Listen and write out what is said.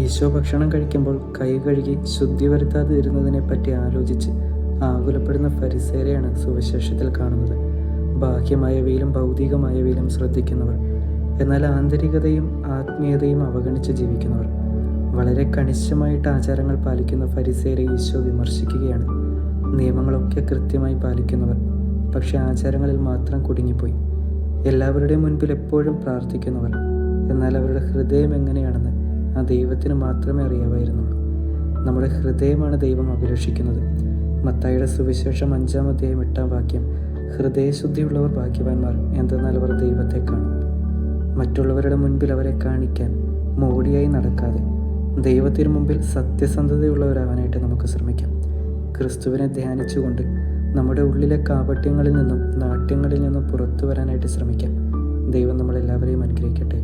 ഈശോ ഭക്ഷണം കഴിക്കുമ്പോൾ കൈ കഴുകി ശുദ്ധി വരുത്താതെ ഇരുന്നതിനെ പറ്റി ആലോചിച്ച് ആകുലപ്പെടുന്ന ഫരിസേരെയാണ് സുവിശേഷത്തിൽ കാണുന്നത്. ബാഹ്യമായവയിലും ഭൗതികമായവയിലും ശ്രദ്ധിക്കുന്നവർ എന്നാൽ ആന്തരികതയും ആത്മീയതയും അവഗണിച്ച് ജീവിക്കുന്നവർ. വളരെ കണിശമായിട്ട് ആചാരങ്ങൾ പാലിക്കുന്ന ഫരിസേരെ ഈശോ വിമർശിക്കുകയാണ്. നിയമങ്ങളൊക്കെ കൃത്യമായി പാലിക്കുന്നവർ പക്ഷേ ആചാരങ്ങളിൽ മാത്രം കുടുങ്ങിപ്പോയി. എല്ലാവരുടെയും മുൻപിൽ എപ്പോഴും പ്രാർത്ഥിക്കുന്നവർ എന്നാൽ അവരുടെ ഹൃദയം എങ്ങനെയാണെന്ന് ആ ദൈവത്തിന് മാത്രമേ അറിയാമായിരുന്നുള്ളൂ. നമ്മുടെ ഹൃദയമാണ് ദൈവം അഭിലഷിക്കുന്നത്. മത്തായിയുടെ സുവിശേഷം അഞ്ചാം അധ്യായം എട്ടാം വാക്യം ഹൃദയശുദ്ധിയുള്ളവർ ഭാഗ്യവാന്മാർ എന്തെന്നാൽ അവർ ദൈവത്തെ കാണും. മറ്റുള്ളവരുടെ മുൻപിൽ അവരെ കാണിക്കാൻ മോടിയായി നടക്കാതെ ദൈവത്തിന് മുമ്പിൽ സത്യസന്ധതയുള്ളവരാവാനായിട്ട് നമുക്ക് ശ്രമിക്കാം. ക്രിസ്തുവിനെ ധ്യാനിച്ചുകൊണ്ട് നമ്മുടെ ഉള്ളിലെ കാപട്യങ്ങളിൽ നിന്നും നാട്യങ്ങളിൽ നിന്നും പുറത്തു വരാനായിട്ട് ശ്രമിക്കാം. ദൈവം നമ്മളെല്ലാവരെയും അനുഗ്രഹിക്കട്ടെ.